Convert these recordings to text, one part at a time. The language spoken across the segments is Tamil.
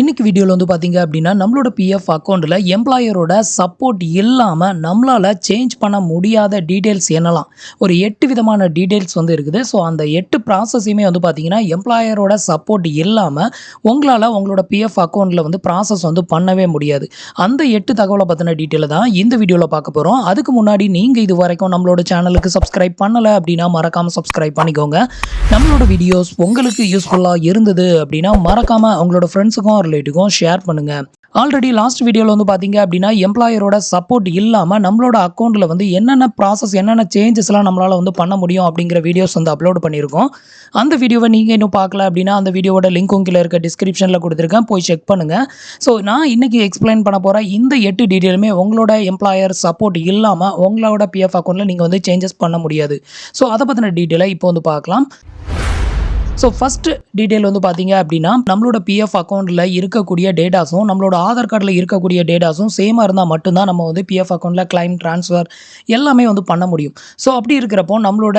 இன்னைக்கு வீடியோவில் வந்து பார்த்தீங்க அப்படின்னா நம்மளோட பிஎஃப் அக்கௌண்ட்டில் எம்ப்ளாயரோட சப்போர்ட் இல்லாமல் நம்மளால் சேஞ்ச் பண்ண முடியாத டீட்டெயில்ஸ் என்னலாம். ஒரு எட்டு விதமான டீட்டெயில்ஸ் வந்து இருக்குது. ஸோ அந்த எட்டு ப்ராசஸையுமே வந்து பார்த்தீங்கன்னா எம்ப்ளாயரோட சப்போர்ட் இல்லாமல் உங்களால் உங்களோட பிஎஃப் அக்கௌண்ட்டில் வந்து ப்ராசஸ் வந்து பண்ணவே முடியாது. அந்த எட்டு தகவலை பற்றின டீட்டெயில் தான் இந்த வீடியோவில் பார்க்க போகிறோம் அதுக்கு முன்னாடி நீங்கள் இது வரைக்கும் நம்மளோட சேனலுக்கு சப்ஸ்கிரைப் பண்ணலை அப்படின்னா மறக்காமல் சப்ஸ்கிரைப் பண்ணிக்கோங்க. நம்மளோட வீடியோஸ் உங்களுக்கு யூஸ்ஃபுல்லாக இருந்தது அப்படின்னா மறக்காமல் உங்களோட ஃப்ரெண்ட்ஸுக்கும் நண்பர்களிட்டுக்கும் ஷேர் பண்ணுங்கள் ஆல்ரெடி லாஸ்ட் வீடியோவில் வந்து பார்த்தீங்க அப்படின்னா எம்ப்ளாயரோட சப்போர்ட் இல்லாமல் நம்மளோட அக்கௌண்ட்டில் வந்து என்னென்ன ப்ராசஸ் என்னென்ன சேஞ்சஸ்லாம் நம்மளால் வந்து பண்ண முடியும் அப்படிங்கிற வீடியோஸ் வந்து அப்லோட் பண்ணியிருக்கோம். அந்த வீடியோவை நீங்கள் இன்னும் பார்க்கல அப்படின்னா அந்த வீடியோவோட லிங்க் கீழே இருக்க டிஸ்கிரிப்ஷனில் கொடுத்துருக்கேன். போய் செக் பண்ணுங்கள் ஸோ நான் இன்றைக்கி எக்ஸ்பிளைன் பண்ண போகிற இந்த எட்டு டீட்டெயிலுமே உங்களோட எம்ப்ளாயர் சப்போர்ட் இல்லாமல் உங்களோட பிஎஃப் அக்கௌண்ட்டில் நீங்கள் வந்து சேஞ்சஸ் பண்ண முடியாது. ஸோ அதை பற்றின டீட்டெயிலை இப்போ வந்து பார்க்கலாம். ஸோ ஃபஸ்ட்டு டீட்டெயில் வந்து பார்த்தீங்க அப்படின்னா நம்மளோட பிஎஃப் அக்கௌண்ட்டில் இருக்கக்கூடிய டேட்டாஸும் நம்மளோட ஆதார் கார்டில் இருக்கக்கூடிய டேட்டாஸும் சேமாக இருந்தால் மட்டும்தான் நம்ம வந்து பிஎஃப் அக்கௌண்ட்டில் கிளைம் ட்ரான்ஸ்ஃபர் எல்லாமே வந்து பண்ண முடியும். ஸோ அப்படி இருக்கிறப்போ நம்மளோட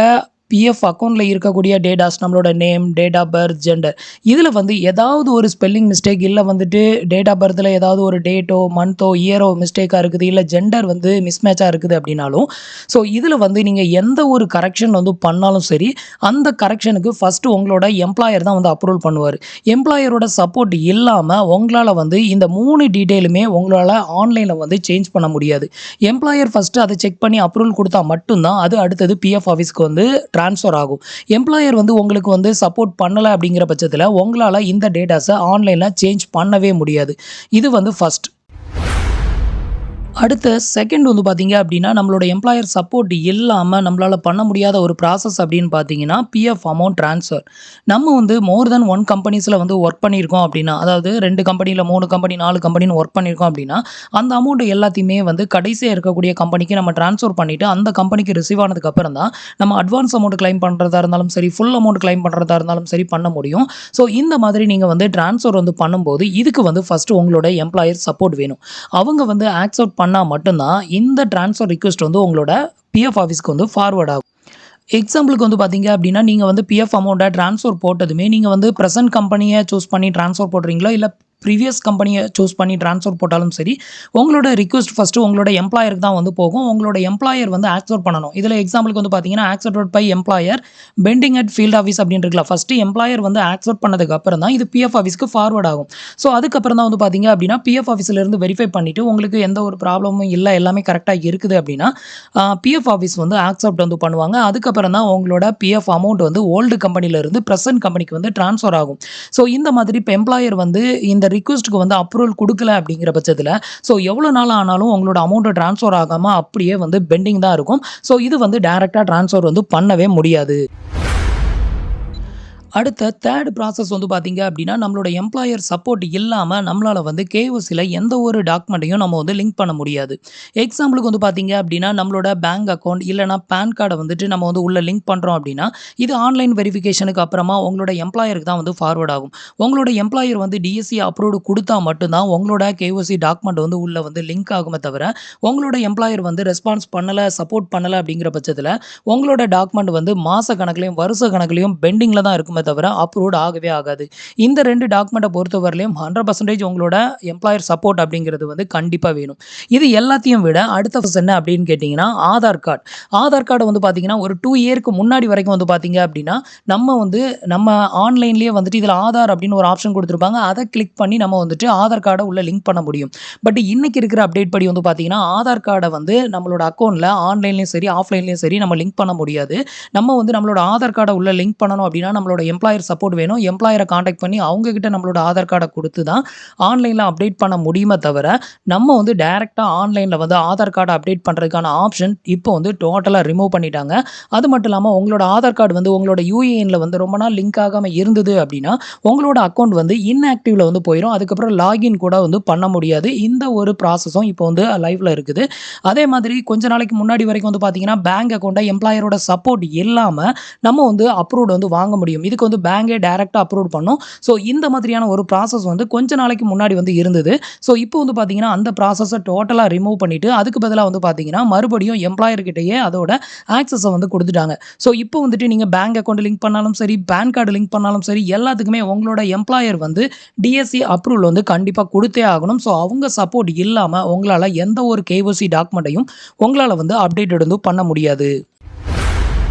பிஎஃப் அக்கௌண்ட்டில் இருக்கக்கூடிய டேட்டாஸ் நம்மளோட name date of birth gender இதில் வந்து ஏதாவது ஒரு ஸ்பெல்லிங் மிஸ்டேக் இல்லை வந்துட்டு டேட் ஆஃப் பர்த்தில் ஏதாவது ஒரு டேட்டோ மந்த்தோ இயரோ மிஸ்டேக்காக இருக்குது இல்லை ஜெண்டர் வந்து மிஸ்மேட்சாக இருக்குது அப்படின்னாலும் ஸோ இதில் வந்து நீங்கள் எந்த ஒரு கரெக்ஷன் வந்து பண்ணாலும் சரி அந்த கரெக்ஷனுக்கு ஃபஸ்ட்டு உங்களோட எம்ப்ளாயர் தான் வந்து அப்ரூவல் பண்ணுவார். எம்ப்ளாயரோட சப்போர்ட் இல்லாமல் உங்களால் வந்து இந்த மூணு டீட்டெயிலுமே உங்களால் ஆன்லைனில் வந்து சேஞ்ச் பண்ண முடியாது. எம்ப்ளாயர் ஃபஸ்ட்டு அதை செக் பண்ணி அப்ரூவல் கொடுத்தா மட்டும்தான் அது அடுத்தது பிஎஃப் ஆஃபீஸ்க்கு வந்து ட்ரான்ஸ்ஃபர் ஆகும். எம்ப்ளாயர் வந்து உங்களுக்கு வந்து சப்போர்ட் பண்ணலை அப்படிங்கிற பட்சத்தில் உங்களால் இந்த டேட்டாஸை ஆன்லைனில் சேஞ்ச் பண்ணவே முடியாது. இது வந்து ஃபஸ்ட் அடுத்த செகண்ட் வந்து பார்த்தீங்க அப்படின்னா நம்மளோட எம்ப்ளாயர் சப்போர்ட் இல்லாமல் நம்மளால் பண்ண முடியாத ஒரு ப்ராசஸ் அப்படின்னு பார்த்தீங்கன்னா பிஎஃப் அமௌண்ட் ட்ரான்ஸ்ஃபர் நம்ம வந்து மோர் தென் ஒன் கம்பெனிஸில் வந்து ஒர்க் பண்ணியிருக்கோம் அப்படின்னா அதாவது ரெண்டு கம்பெனியில் மூணு கம்பெனி நாலு கம்பெனின்னு ஒர்க் பண்ணியிருக்கோம் அப்படின்னா அந்த அமௌண்ட் எல்லாத்தையுமே வந்து கடைசியாக இருக்கக்கூடிய கம்பெனிக்கு நம்ம ட்ரான்ஸ்ஃபர் பண்ணிவிட்டு அந்த கம்பெனிக்கு ரிசீவ் ஆனதுக்கப்புறம் தான் நம்ம அட்வான்ஸ் அமௌண்ட் கிளைம் பண்ணுறதா இருந்தாலும் சரி ஃபுல் அமௌண்ட் கிளைம் பண்ணுறதா இருந்தாலும் சரி பண்ண முடியும். ஸோ இந்த மாதிரி நீங்கள் வந்து ட்ரான்ஸ்ஃபர் வந்து பண்ணும்போது இதுக்கு வந்து ஃபஸ்ட்டு உங்களோட எம்ப்ளாயர் சப்போர்ட் வேணும். அவங்க வந்து ஆக்செப்ட் பண்ணால் மட்டும்தான் இந்த ட்ரான்ஸ்ஃபர் ரிக்வெஸ்ட் வந்து உங்களோட பிஎஃப் ஆஃபீஸ்க்கு வந்து ஃபார்வர்ட் ஆகும். எக்ஸாம்பிளுக்கு வந்து பார்த்தீங்க அப்படின்னா நீங்கள் வந்து பிஎஃப் அமௌண்ட்டை ட்ரான்ஸ்ஃபர் போட்டதுமே நீங்கள் வந்து ப்ரெசன்ட் கம்பெனியை சூஸ் பண்ணி ட்ரான்ஸ்ஃபர் போடுறீங்களோ? இல்லை ப்ரீவியஸ் கம்பெனியை சூஸ் பண்ணி ட்ரான்ஸ்ஃபர் போட்டாலும் சரி உங்களோட ரிக்வஸ்ட் ஃபஸ்ட்டு உங்களோட எம்ப்ளாயருக்கு தான் வந்து போகும். உங்களோட எம்ப்ளாயர் வந்து ஆக்செப்ட் பண்ணணும். இதில் எக்ஸாம்பிளுக்கு வந்து பார்த்தீங்கன்னா accept by employer pending at field office அப்படின்னு இருக்கலாம். ஃபஸ்ட்டு எம்ப்ளாயர் வந்து ஆக்செப்ட் பண்ணதுக்கு அப்புறம் தான் இது பிஎஃப் ஆஃபீஸ்க்கு ஃபார்வர்ட் ஆகும். ஸோ அதுக்கப்புறம் தான் வந்து பார்த்தீங்க அப்படின்னா பிஎஃப் ஆஃபீஸ்லேருந்து வெரிஃபை பண்ணிவிட்டு உங்களுக்கு எந்த ஒரு ப்ராப்ளமும் இல்லை எல்லாமே கரெக்டாக இருக்குது அப்படின்னா பிஎஃப் ஆஃபீஸ் வந்து ஆக்செப்ட் வந்து பண்ணுவாங்க. அதுக்கப்புறம் தான் உங்களோட பிஎஃப் அமௌண்ட் வந்து ஓல்டு கம்பெனிலேருந்து ப்ரெசன்ட் கம்பெனிக்கு வந்து ட்ரான்ஸ்ஃபர் ஆகும். ஸோ இந்த மாதிரி இப்போ எம்ப்ளாயர் வந்து இந்த ரிக்வஸ்ட்டுக்கு வந்து அப்ரூவல் கொடுக்கல அப்படிங்கிற பட்சத்தில் ஸோ எவ்வளோ நாள் ஆனாலும் உங்களோட அமௌண்ட்டை ட்ரான்ஸ்ஃபர் ஆகாமல் அப்படியே வந்து பெண்டிங் தான் இருக்கும். ஸோ இது வந்து டேரெக்டாக ட்ரான்ஸ்ஃபர் வந்து பண்ணவே முடியாது. அடுத்த தேர்ட் ப்ராசஸ் வந்து பார்த்தீங்க அப்படின்னா நம்மளோட எம்ப்ளாயர் சப்போர்ட் இல்லாமல் நம்மளால் வந்து கேஓசியில் எந்த ஒரு டாக்குமெண்ட்டையும் நம்ம வந்து லிங்க் பண்ண முடியாது. எக்ஸாம்பிளுக்கு வந்து பார்த்தீங்க அப்படின்னா நம்மளோட பேங்க் அக்கௌண்ட் இல்லைனா பேன் கார்டை வந்துட்டு நம்ம வந்து உள்ளே லிங்க் பண்ணுறோம் அப்படின்னா இது ஆன்லைன் வெரிஃபிகேஷனுக்கு அப்புறமா உங்களோட எம்ப்ளாயருக்கு தான் வந்து ஃபார்வர்ட் ஆகும். உங்களோட எம்ப்ளாயர் வந்து டிஎஸ்சி அப்ரூவ்டு கொடுத்தா மட்டும்தான் உங்களோட கேஓசி டாக்குமெண்ட் வந்து உள்ளே வந்து லிங்க் ஆகுமே தவிர உங்களோட எம்ப்ளாயர் வந்து ரெஸ்பான்ஸ் பண்ணலை சப்போர்ட் பண்ணலை அப்படிங்கிற பட்சத்தில் உங்களோட டாக்குமெண்ட் வந்து மாத கணக்குலையும் வருஷ கணக்குலையும் பெண்டிங்கில் தான் இருக்குமே தவிர அப்ரூவ்ட் ஆகவே ஆகாது. இந்த ரெண்டு டாக்குமெண்ட்டை பொறுத்தவரையிலையும் ஹண்ட்ரட் பர்சன்டேஜ் உங்களோட எம்ப்ளாயர் சப்போர்ட் அப்படிங்கிறது வந்து கண்டிப்பாக வேணும். இது எல்லாத்தையும் விட அடுத்த ஃபஸ்ட் என்ன அப்படின்னு கேட்டிங்கன்னா ஆதார் கார்டு ஆதார் கார்டு வந்து பார்த்தீங்கன்னா ஒரு டூ இயருக்கு முன்னாடி வரைக்கும் வந்து பார்த்தீங்க அப்படின்னா நம்ம வந்து நம்ம ஆன்லைன்லேயே வந்துட்டு இதில் ஆதார் அப்படின்னு ஒரு ஆப்ஷன் கொடுத்துருப்பாங்க. அதை கிளிக் பண்ணி நம்ம வந்துட்டு ஆதார் கார்டை உள்ள லிங்க் பண்ண முடியும். பட் இன்னைக்கு இருக்கிற அப்டேட் படி வந்து பார்த்தீங்கன்னா ஆதார் கார்டை வந்து நம்மளோட அக்கௌண்ட்டில் ஆன்லைன்லேயும் சரி ஆஃப்லைன்லேயும் சரி நம்ம லிங்க் பண்ண முடியாது. நம்ம வந்து நம்மளோட ஆதார் கார்டை உள்ள லிங்க் பண்ணணும் அப்படின்னா நம்மளோட எம்ப்ளாயர் சப்போர்ட் வேணும் எம்ப்ளாயரை காண்டாக்ட் பண்ணி அவங்கக்கிட்ட நம்மளோட ஆதார் கார்டை கொடுத்து தான் ஆன்லைனில் அப்டேட் பண்ண முடியுமே தவிர நம்ம வந்து டைரெக்டாக ஆன்லைனில் வந்து ஆதார் கார்டை அப்டேட் பண்ணுறதுக்கான ஆப்ஷன் இப்போ வந்து டோட்டலாக ரிமூவ் பண்ணிட்டாங்க. அது மட்டும் இல்லாமல் உங்களோட ஆதார் கார்டு வந்து உங்களோட யூஏஎனில் வந்து ரொம்ப நாள் லிங்க் ஆகாமல் இருந்தது அப்படின்னா உங்களோட அக்கௌண்ட் வந்து இன்ஆக்டிவில் வந்து போயிடும் அதுக்கப்புறம் லாகின் கூட வந்து பண்ண முடியாது. இந்த ஒரு ப்ராசஸும் இப்போ வந்து லைவில் இருக்குது. அதே மாதிரி கொஞ்ச நாளைக்கு முன்னாடி வரைக்கும் வந்து பார்த்தீங்கன்னா பேங்க் அக்கௌண்ட்டை எம்ப்ளாயரோட சப்போர்ட் இல்லாமல் நம்ம வந்து அப்ரூவ்டு வந்து வாங்க முடியும். இதுக்கு இதுக்கு வந்து பேங்கே டேரெக்டாக அப்ரூவ் பண்ணும். ஸோ இந்த மாதிரியான ஒரு ப்ராசஸ் வந்து கொஞ்ச நாளைக்கு முன்னாடி வந்து இருந்தது. ஸோ இப்போ வந்து பார்த்தீங்கன்னா, அந்த ப்ராசஸை டோட்டலாக ரிமூவ் பண்ணிட்டு, அதுக்கு பதிலாக வந்து பார்த்தீங்கன்னா, மறுபடியும் எம்ப்ளாயர்கிட்டயே அதோட ஆக்சஸை வந்து கொடுத்துட்டாங்க ஸோ இப்போ வந்துட்டு நீங்கள் பேங்க் அக்கௌண்ட் லிங்க் பண்ணாலும் சரி, பேன் கார்டு லிங்க் பண்ணாலும் சரி, எல்லாத்துக்குமே உங்களோட எம்ப்ளாயர் வந்து டிஎஸ்சி அப்ரூவல் வந்து கண்டிப்பாக கொடுத்தே ஆகணும். ஸோ அவங்க சப்போர்ட் இல்லாமல் உங்களால் எந்த ஒரு கேஓசி டாக்குமெண்ட்டையும் உங்களால் வந்து அப்டேட் வந்து பண்ண முடியாது.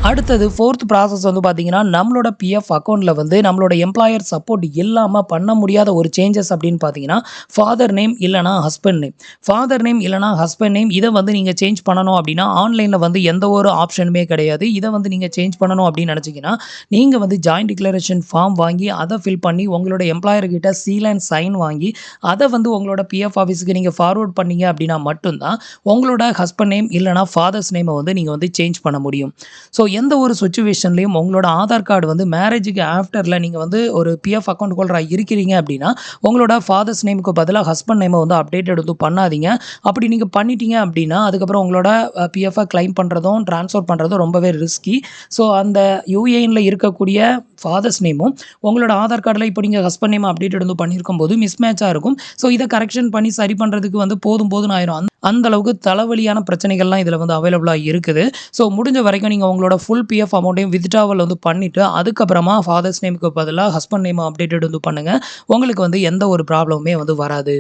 அடுத்தது ஃபோர்த் ப்ராசஸ் வந்து பார்த்தீங்கன்னா, நம்மளோட பிஎஃப் அக்கௌண்ட்டில் வந்து நம்மளோட எம்ப்ளாயர் சப்போர்ட் இல்லாமல் பண்ண முடியாத ஒரு சேஞ்சஸ் அப்படின்னு பார்த்தீங்கன்னா, ஃபாதர் நேம் இல்லைனா ஹஸ்பண்ட் நேம். ஃபாதர் நேம் இல்லைனா ஹஸ்பண்ட் நேம் இதை வந்து நீங்கள் சேஞ்ச் பண்ணணும் அப்படின்னா, ஆன்லைனில் வந்து எந்த ஒரு ஆப்ஷனுமே கிடையாது. இதை வந்து நீங்கள் சேஞ்ச் பண்ணணும் அப்படின்னு நினச்சிங்கன்னா நீங்கள் வந்து ஜாயிண்ட் டிக்ளரேஷன் ஃபார்ம் வாங்கி, அதை ஃபில் பண்ணி உங்களோட எம்ப்ளாயர்கிட்ட சீல் அண்ட் சைன் வாங்கி, அதை வந்து உங்களோட பிஎஃப் ஆஃபீஸுக்கு நீங்கள் ஃபார்வர்ட் பண்ணீங்க அப்படின்னா மட்டும்தான் உங்களோட ஹஸ்பண்ட் நேம் இல்லைனா ஃபாதர்ஸ் நேமை வந்து நீங்கள் வந்து சேஞ்ச் பண்ண முடியும். ஸோ எந்த ஒரு சுச்சுவேஷன்லையும் உங்களோட ஆதார் கார்டு வந்து மேரேஜுக்கு ஆஃப்டரில் நீங்கள் வந்து ஒரு பிஎஃப் அக்கௌண்ட் ஹோல்டராக இருக்கிறீங்க அப்படின்னா, உங்களோட ஃபாதர்ஸ் நேமுக்கு பதிலாக ஹஸ்பண்ட் நேமை வந்து அப்டேட்டட் வந்து பண்ணாதீங்க. அப்படி நீங்கள் பண்ணிட்டீங்க அப்படின்னா, அதுக்கப்புறம் உங்களோட பிஎஃப்ஐ கிளைம் பண்ணுறதும் ட்ரான்ஸ்ஃபர் பண்ணுறதும் ரொம்பவே ரிஸ்கி. ஸோ அந்த யூஏஎனில் இருக்கக்கூடிய ஃபாதர்ஸ் நேமும், உங்களோட ஆதார் கார்டில் இப்போ நீங்கள் ஹஸ்பண்ட் நேம அப்டேட்டட் வந்து மிஸ் மேட்சாக இருக்கும். ஸோ இதை கரெக்ஷன் பண்ணி சரி பண்ணுறதுக்கு வந்து போதும் போதும்ன்னு ஆயிரும். அந்த அளவுக்கு தலைவலியான பிரச்சனைகள்லாம் இதில் வந்து அவைலபிளாக இருக்குது. ஸோ முடிஞ்ச வரைக்கும் நீங்கள் உங்களோட ஃபுல் பிஎஃப் அமௌண்ட்டையும் வித்ட்ராவல் வந்து பண்ணிவிட்டு அதுக்கப்புறமா ஃபாதர்ஸ் நேமுக்கு பதிலாக ஹஸ்பண்ட் நேம் அப்டேட்டட் வந்து பண்ணுங்கள் உங்களுக்கு வந்து எந்த ஒரு ப்ராப்ளமுமே வந்து வராது.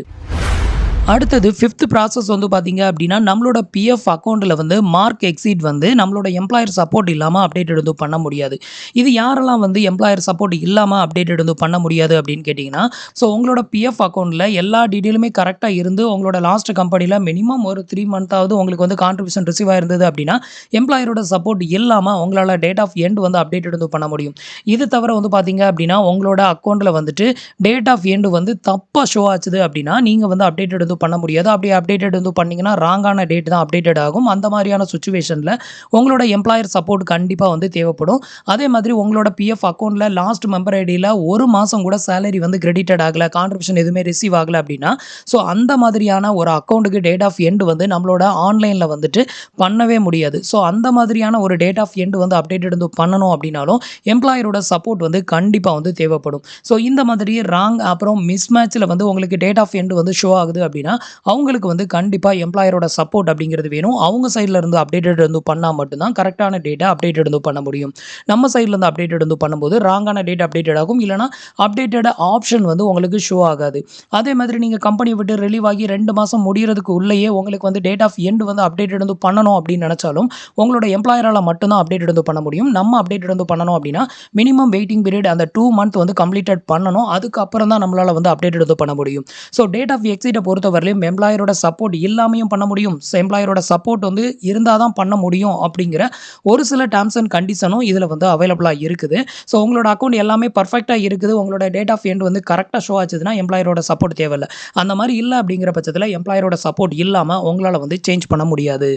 அடுத்தது ஃபிஃப்த் ப்ராசஸ் வந்து பார்த்தீங்க அப்படின்னா, நம்மளோட பிஎஃப் அக்கௌண்ட்டில் வந்து மார்க் எக்ஸிட் வந்து நம்மளோட எம்ப்ளாயர் சப்போர்ட் இல்லாமல் அப்டேட் வந்து பண்ண முடியாது. இது யாரெல்லாம் வந்து எம்ப்ளாயர் சப்போர்ட் இல்லாமல் அப்டேட்டட் வந்து பண்ண முடியாது அப்படின்னு கேட்டிங்கன்னா ஸோ உங்களோட பிஎஃப் அக்கௌண்ட்டில் எல்லா டீட்டெயிலுமே கரெக்டாக இருந்து, உங்களோட லாஸ்ட் கம்பெனியில் மினிமம் ஒரு த்ரீ மந்த்தாவது உங்களுக்கு வந்து கான்ட்ரிபியூஷன் ரிசீவ் ஆயிருந்தது அப்படின்னா, எம்ப்ளாயரோட சப்போர்ட் இல்லாமல் உங்களால் டேட் ஆஃப் எண்ட் வந்து அப்டேட் வந்து பண்ண முடியும். இது தவிர வந்து பார்த்தீங்க அப்படின்னா, உங்களோட அக்கௌண்ட்டில் வந்துட்டு டேட் ஆஃப் எண்டு வந்து தப்பாக ஷோ ஆச்சுது அப்படின்னா, நீங்கள் வந்து அப்டேட் வந்து பண்ண முடியாது. அப்படி அப்டேட்டட் வந்து பண்ணிங்கன்னா ராங்கான டேட் தான் அப்டேட்டட் ஆகும். அந்த மாதிரியான சுச்சுவேஷனில் உங்களோட எம்ப்ளாயர் சப்போர்ட் கண்டிப்பாக வந்து தேவைப்படும். அதே மாதிரி உங்களோட பிஎஃப் அக்கௌண்ட்டில் லாஸ்ட் மெம்பர் ஐடியில் ஒரு மாதம் கூட சேலரி வந்து கிரெடிட்டட் ஆகலை கான்ட்ரிபியூஷன் எதுவுமே ரிசீவ் ஆகலை அப்படின்னா, ஸோ அந்த மாதிரியான ஒரு அக்கௌண்ட்டுக்கு டேட் ஆஃப் எண்டு வந்து நம்மளோட ஆன்லைனில் வந்துட்டு பண்ணவே முடியாது. ஸோ அந்த மாதிரியான ஒரு டேட் ஆஃப் எண்டு வந்து அப்டேட்டட் வந்து பண்ணணும் அப்படின்னாலும், எம்ப்ளாயரோட சப்போர்ட் வந்து கண்டிப்பாக வந்து தேவைப்படும். ஸோ இந்த மாதிரி ராங் அப்புறம் மிஸ்மேட்சில் வந்து உங்களுக்கு டேட் ஆஃப் எண்டு வந்து ஷோ ஆகுது அப்படின்னா, அவங்களுக்கு வந்து கண்டிப்பாக எம்ப்ளாயரோட சப்போர்ட் அப்படிங்கிறது வேணும். அவங்க சைட்ல இருந்து அப்டேட்டட் இருந்து பண்ணா மட்டும் தான் டேட்டா அப்டேட்டட் இருந்து பண்ண முடியும். நம்ம சைட்ல இருந்து அப்டேட்டட் இருந்து பண்ணும்போது ராங்கான டேட் அப்டேட்டட் ஆகும். இல்லைனா அப்டேட்டட் ஆப்ஷன் வந்து உங்களுக்கு ஷோ ஆகாது. அதே மாதிரி நீங்கள் கம்பெனி விட்டு ரிலீவ் ஆகி ரெண்டு மாதம் முடிகிறதுக்கு உள்ளேயே உங்களுக்கு வந்து டேட் ஆஃப் எண்டு வந்து அப்டேட்டட் வந்து பண்ணணும் அப்படின்னு நினச்சாலும் உங்களோட எம்ப்ளாயரால் மட்டும் தான் அப்டேட்டட் வந்து பண்ண முடியும். நம்ம அப்டேட்டட் வந்து பண்ணணும் அப்படின்னா, மினிமம் வெயிட்டிங் பீரியட் அந்த டூ மந்த் வந்து கம்ப்ளீட்டட் பண்ணணும். அதுக்கப்புறம் தான் நம்மளால வந்து அப்டேட்டட் வந்து பண்ண முடியும். ஸோ டேட் ஆஃப் எக்ஸீட்ட பொறுத்தவரையிலும் எம்ப்ளாயரோட சப்போர்ட் இல்லாமையும் பண்ண முடியும். ஸோ எம்ப்ளாயரோட சப்போர்ட் வந்து இருந்தால் தான் பண்ண முடியும் அப்படிங்கிற ஒரு சில டேர்ம்ஸ் அண்ட் கண்டிஷனும் இதில் வந்து அவைலபிளாக இருக்குது. ஸோ உங்களோட அக்கௌண்ட் எல்லாமே பர்ஃபெக்டாக இருக்குது. உங்களோட டேட் ஆஃப் எண்ட் வந்து கரெக்டாக ஷோ ஆச்சுதுன்னா, எம்ப்ளாயரோட சப்போர்ட் தேவையில்லை அந்த மாதிரி இல்லை அப்படிங்கிற பட்சத்தில் எம்ப்ளாயரோட சப்போர்ட் இல்லாமல் உங்களால் வந்து சேஞ்ச் பண்ண முடியாது.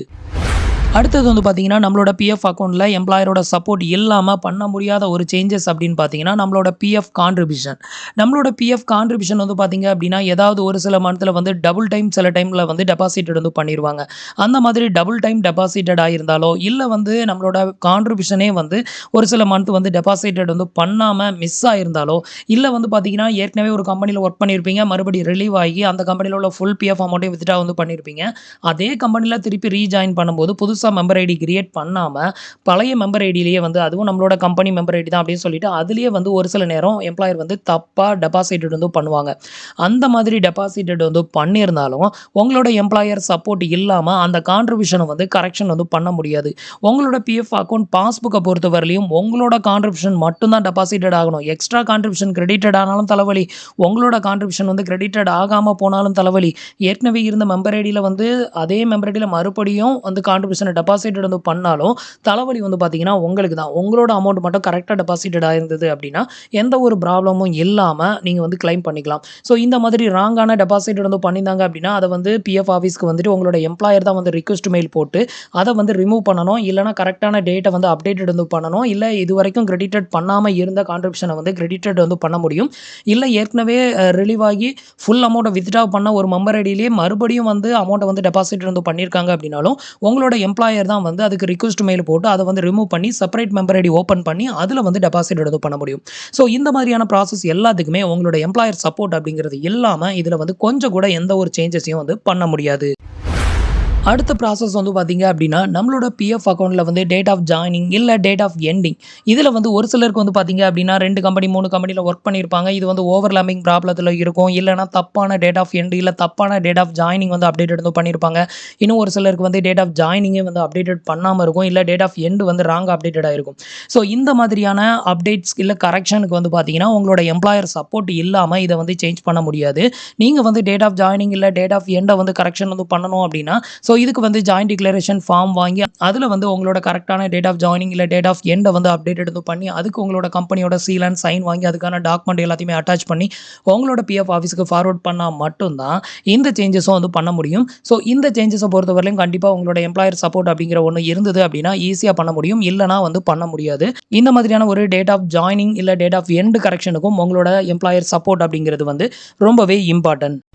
அடுத்தது வந்து பார்த்தீங்கன்னா, நம்மளோட பிஎஃப் அக்கௌண்ட்டில் எம்ப்ளாயரோட சப்போர்ட் இல்லாமல் பண்ண முடியாத ஒரு சேஞ்சஸ் அப்படின்னு பார்த்தீங்கன்னா, நம்மளோட பிஎஃப் கான்ட்ரிபியூஷன். நம்மளோட பிஎஃப் கான்ட்ரிபியூஷன் வந்து பார்த்தீங்க அப்படின்னா, ஏதாவது ஒரு சில மந்த்தில் வந்து டபுள் டைம் சில டைமில் வந்து டெபாசிட்டட் வந்து பண்ணிருவாங்க. அந்த மாதிரி டபுள் டைம் டெபாசிட்டட் ஆகிருந்தாலோ இல்லை வந்து நம்மளோட கான்ட்ரிபியூஷனே வந்து ஒரு சில மந்த் வந்து டெபாசிட்டட் வந்து பண்ணாமல் மிஸ் ஆகிருந்தாலோ இல்லை வந்து பார்த்தீங்கன்னா, ஏற்கனவே ஒரு கம்பெனியில் ஒர்க் பண்ணியிருப்பீங்க. மறுபடியும் ரிலீவ் ஆகி அந்த கம்பெனியில் உள்ள ஃபுல் பிஎஃப் அமௌண்ட்டே வித்ட்ரா வந்து பண்ணியிருப்பீங்க. அதே கம்பெனியில் திருப்பி ரீஜாயின் பண்ணும்போது புதுசு மெம்பர் ஐடி கிரியேட் பண்ணாமல் பழைய மெம்பர் ஐடியிலேயே வந்து அதுவும் நம்மளோட கம்பெனி மெம்பர் ஐடி தான் அப்படின்னு சொல்லிட்டு, அதுலேயே வந்து ஒரு சில நேரம் எம்ப்ளாயர் வந்து தப்பாக டெபாசிட்டட் வந்து பண்ணுவாங்க. அந்த மாதிரி டெபாசிட்டட் வந்து பண்ணியிருந்தாலும், உங்களோட எம்ப்ளாயர் சப்போர்ட் இல்லாமல் அந்த கான்ட்ரிபியூஷனை வந்து கரெக்ஷன் வந்து பண்ண முடியாது. உங்களோட பிஎஃப் அக்கௌண்ட் பாஸ்புக்கை பொறுத்தவரையிலையும் உங்களோட கான்ட்ரிபியூஷன் மட்டும் தான் டெபாசிட்டட் ஆகணும். எக்ஸ்ட்ரா கான்ட்ரிபியூஷன் கிரெடிட்டட் ஆனாலும் தலைவலி. உங்களோட கான்ட்ரிபியூஷன் வந்து கிரெடிட்டட் ஆகாமல் போனாலும் தலைவலி. ஏற்கனவே இருந்த மெம்பர் ஐடியில் வந்து அதே மெம்பர் ஐடியில் மறுபடியும் வந்து கான்ட்ரிபியூஷன் டெபாசிட் வந்து பண்ணாலும், தலைவலி வந்து பார்த்தீங்கன்னா உங்களுக்கு தான். உங்களோட அமௌண்ட் மட்டும் கரெக்டாக டெபாசிட்டட் ஆயிருந்தது அப்படின்னா, எந்த ஒரு ப்ராப்ளமும் இல்லாமல் நீங்கள் வந்து கிளைம் பண்ணிக்கலாம். ஸோ இந்த மாதிரி ராங்கான டெபாசிட் வந்து பண்ணியிருந்தாங்க அப்படின்னா, அதை வந்து பிஎஃப் ஆஃபீஸ்க்கு வந்துட்டு உங்களோட எம்ப்ளாயர் தான் வந்து ரிக்வெஸ்ட் மெயில் போட்டு, அதை வந்து ரிமூவ் பண்ணணும். இல்லைனா கரெக்டான டேட்டை வந்து அப்டேட்டட் வந்து பண்ணணும். இல்லை இது வரைக்கும் கிரெடிட்டட் பண்ணாமல் இருந்த கான்ட்ரிபியூஷனை வந்து கிரெடிட்டட் வந்து பண்ண முடியும். இல்லை ஏற்கனவே ரிலீவ் ஆகி ஃபுல் அமௌண்ட்டை வித்ட்ரா பண்ண ஒரு மெம்பர் ஐடியிலேயே மறுபடியும் வந்து அமௌண்ட்டை வந்து டெபாசிட் வந்து பண்ணியிருக்காங்க அப்படின்னாலும், உங்களோட எம்ப்ளாய் எம்ப்ளாயர் தான் வந்து அதுக்கு ரிக்வஸ்ட் மெயில் போட்டு அதை வந்து ரிமூவ் பண்ணி செப்பரேட் மெம்பர் ஐடி ஓப்பன் பண்ணி அதில் வந்து டெபாசிட் எடுத்து பண்ண முடியும். ஸோ இந்த மாதிரியான ப்ராசஸ் எல்லாத்துக்குமே உங்களோட எம்ப்ளாயர் சப்போர்ட் அப்படிங்கிறது இல்லாமல் இதில் வந்து கொஞ்சம் கூட எந்த ஒரு சேஞ்சஸையும் வந்து பண்ண முடியாது. அடுத்த ப்ராசஸ் வந்து பார்த்தீங்க அப்படின்னா நம்மளோட பிஎஃப் அக்கௌண்ட்டில் வந்து டேட் ஆஃப் ஜாயினிங் இல்லை டேட் ஆஃப் எண்டிங் இதில் வந்து ஒரு சிலருக்கு வந்து பார்த்தீங்க அப்படின்னா ரெண்டு கம்பெனி மூணு கம்பெனியில் ஒர்க் பண்ணியிருப்பாங்க இது வந்து ஓவர்லாமிங் ப்ராப்ளத்தில் இருக்கும். இல்லைனா தப்பான டேட் ஆஃப் எண்டு இல்லை தப்பான டேட் ஆஃப் ஜாயினிங் வந்து அப்டேட் வந்து பண்ணியிருப்பாங்க இன்னும் ஒரு சிலருக்கு வந்து டேட் ஆஃப் ஜாயினிங்கே வந்து அப்டேட்டட் பண்ணாமல் இருக்கும். இல்லை டேட் ஆஃப் எண்டு வந்து ராங் அப்டேட்டடாக இருக்கும் ஸோ இந்த மாதிரியான அப்டேட்ஸ் இல்லை கரெக்ஷனுக்கு வந்து பார்த்தீங்கன்னா உங்களோட எம்ப்ளாயர் சப்போர்ட் இல்லாமல் இதை வந்து சேஞ்ச் பண்ண முடியாது. நீங்கள் வந்து டேட் ஆஃப் ஜாயினிங் இல்லை டேட் ஆஃப் எண்டை வந்து கரெக்ஷன் வந்து பண்ணணும் அப்படின்னா ஸோ ஸோ இதுக்கு வந்து ஜாயின் டிக்ளரேஷன் ஃபார்ம் வாங்கி அதில் வந்து உங்களோட கரெக்டான டேட் ஆஃப் ஜாயினிங் இல்லை டேட் ஆஃப் எண்டை வந்து அப்டேட் எடுத்து பண்ணி அதுக்கு உங்களோட கம்பெனியோட சீல் அண்ட் சைன் வாங்கி அதுக்கான டாக்குமெண்ட் எல்லாத்தையுமே அட்டாச் பண்ணி உங்களோட பிஎஃப் ஆஃபீஸுக்கு ஃபார்வர்ட் பண்ணால் மட்டும்தான் இந்த சேஞ்சஸும் வந்து பண்ண முடியும். ஸோ இந்த சேஞ்சஸை பொறுத்தவரையிலும் கண்டிப்பாக உங்களோட எம்ப்ளாயர் சப்போர்ட் அப்படிங்கிற ஒன்று இருந்தது அப்படின்னா ஈஸியாக பண்ண முடியும். இல்லைனா வந்து பண்ண முடியாது. இந்த மாதிரியான ஒரு டேட் ஆஃப் ஜாயினிங் இல்லை டேட் ஆஃப் எண்டு கரெக்ஷனுக்கும் உங்களோட எம்ப்ளாயர் சப்போர்ட் அப்படிங்கிறது வந்து ரொம்பவே இம்பார்ட்டன்ட்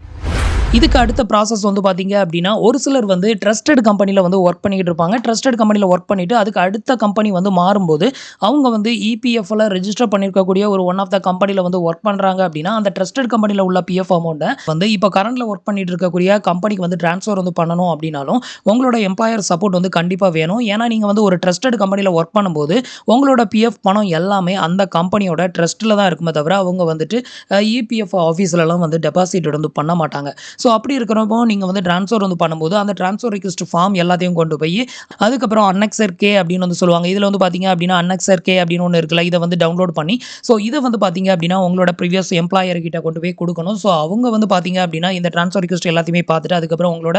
இதுக்கு அடுத்த ப்ராசஸ் வந்து பார்த்தீங்க அப்படின்னா ஒரு சிலர் வந்து ட்ரஸ்டட் கம்பெனியில் வந்து ஒர்க் பண்ணிக்கிட்டு இருப்பாங்க. ட்ரஸ்டட் கம்பெனியில் ஒர்க் பண்ணிவிட்டு அதுக்கு அடுத்த கம்பெனி வந்து மாறும்போது அவங்க வந்து இபிஎஃப்ல ரெஜிஸ்டர் பண்ணியிருக்கக்கூடிய ஒரு ஒன் ஆஃப் த கம்பெனியில் வந்து ஒர்க் பண்ணுறாங்க அப்படின்னா அந்த ட்ரஸ்டட் கம்பெனியில் உள்ள பிஎஃப் அமௌண்ட்டை வந்து இப்போ கரண்டில் ஒர்க் பண்ணிட்டு இருக்கக்கூடிய கம்பெனிக்கு வந்து ட்ரான்ஸ்ஃபர் வந்து பண்ணணும் அப்படின்னாலும் உங்களோட எம்ப்ளாயர் சப்போர்ட் வந்து கண்டிப்பாக வேணும். ஏன்னா நீங்கள் வந்து ஒரு ட்ரஸ்டட் கம்பெனியில் ஒர்க் பண்ணும்போது உங்களோட பிஎஃப் பணம் எல்லாமே அந்த கம்பெனியோட ட்ரஸ்ட்டில் தான் இருக்குமே தவிர அவங்க வந்துட்டு இபிஎஃப் ஆஃபீஸ்லலாம் வந்து டெபாசிட் வந்து பண்ண மாட்டாங்க. ஸோ அப்படி இருக்கிறப்போ நீங்கள் வந்து ட்ரான்ஸ்ஃபர் வந்து பண்ணும்போது அந்த ட்ரான்ஸ்ஃபர் ரிக்வஸ்ட் ஃபார்ம் எல்லாத்தையும் கொண்டு போய் அதுக்கப்புறம் அன்னெக்சர் கே அப்படின்னு வந்து சொல்லுவாங்க. இதில் வந்து பார்த்தீங்க அப்படின்னா அன்னெக்சர் கே அப்படின்னு ஒன்று இருக்குல்ல இதை வந்து டவுன்லோட் பண்ணி ஸோ இதை வந்து பார்த்தீங்க அப்படின்னா உங்களோட ப்ரீவியஸ் எம்ப்ளாயர் கிட்ட கொண்டு போய் கொடுக்கணும். ஸோ அவங்க வந்து பார்த்தீங்க அப்படின்னா இந்த ட்ரான்ஸ்ஃபர் ரிக்வஸ்ட் எல்லாத்தையுமே பார்த்துட்டு அதுக்கப்புறம் உங்களோட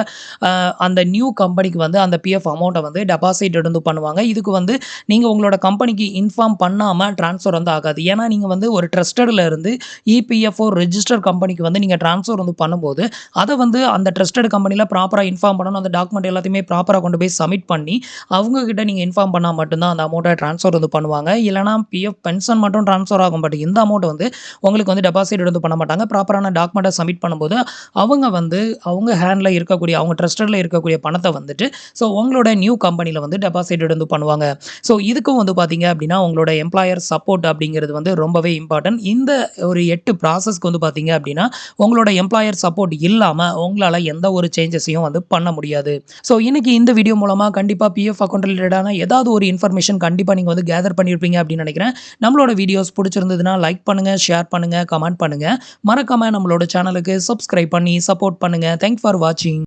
அந்த நியூ கம்பெனிக்கு வந்து அந்த பிஎஃப் அமௌண்ட்டை வந்து டெபாசிட் வந்து பண்ணுவாங்க. இதுக்கு வந்து நீங்கள் உங்களோட கம்பெனிக்கு இன்ஃபார்ம் பண்ணாமல் ட்ரான்ஸ்ஃபர் வந்து ஆகாது. ஏன்னா நீங்கள் வந்து ஒரு ட்ரஸ்டடில் இருந்து இபிஎஃப்ஓ ரெஜிஸ்டர் கம்பெனிக்கு வந்து நீங்கள் ட்ரான்ஸ்ஃபர் வந்து பண்ணும்போது அதை வந்து அந்த ட்ரஸ்டட் கம்பெனியில் ப்ராப்பராக இன்ஃபார்ம் பண்ணணும். அந்த டாக்குமெண்ட் எல்லாத்தையுமே ப்ராப்பராக கொண்டு போய் சப்மிட் பண்ணி அவங்கக்கிட்ட நீங்கள் இன்ஃபார்ம் பண்ணால் மட்டும்தான் அந்த அமௌண்ட்டை ட்ரான்ஸ்ஃபர் வந்து பண்ணுவாங்க. இல்லைனா பிஎஃப் பென்ஷன் மட்டும் ட்ரான்ஸ்ஃபர் ஆகும். பட் இந்த அமௌண்ட் வந்து உங்களுக்கு வந்து டெபாசிட் வந்து பண்ண மாட்டாங்க. ப்ராப்பரான டாக்குமெண்ட்டை சப்மிட் பண்ணும்போது அவங்க வந்து அவங்க ஹேண்டில் இருக்கக்கூடிய அவங்க ட்ரஸ்டடில் இருக்கக்கூடிய பணத்தை வந்துட்டு ஸோ உங்களோட நியூ கம்பெனியில் வந்து டெபாசிட் வந்து பண்ணுவாங்க. ஸோ இதுக்கும் வந்து பார்த்தீங்க அப்படின்னா உங்களோட எம்ப்ளாயர் சப்போர்ட் அப்படிங்கிறது வந்து ரொம்பவே இம்பார்ட்டன்ட் இந்த ஒரு எட்டு ப்ராசஸ்க்கு வந்து பார்த்தீங்க அப்படின்னா உங்களோட எம்ப்ளாயர் சப்போர்ட் இல்லை இல்லாமல் உங்களால் எந்த ஒரு சேஞ்சஸையும் வந்து பண்ண முடியாது. ஸோ இன்னைக்கு இந்த வீடியோ மூலமாக கண்டிப்பாக பிஎஃப் அக்கௌண்ட் ரிலேட்டடான ஏதாவது ஒரு இன்ஃபர்மேஷன் கண்டிப்பாக நீங்கள் வந்து கேதர் பண்ணியிருப்பீங்க அப்படின்னு நினைக்கிறேன். நம்மளோட வீடியோஸ் பிடிச்சிருந்ததுன்னா லைக் பண்ணுங்கள் ஷேர் பண்ணுங்கள் கமெண்ட் பண்ணுங்கள் மறக்காமல் நம்மளோட சேனலுக்கு சப்ஸ்கிரைப் பண்ணி சப்போர்ட் பண்ணுங்கள் தேங்க்ஸ் ஃபார் வாட்சிங்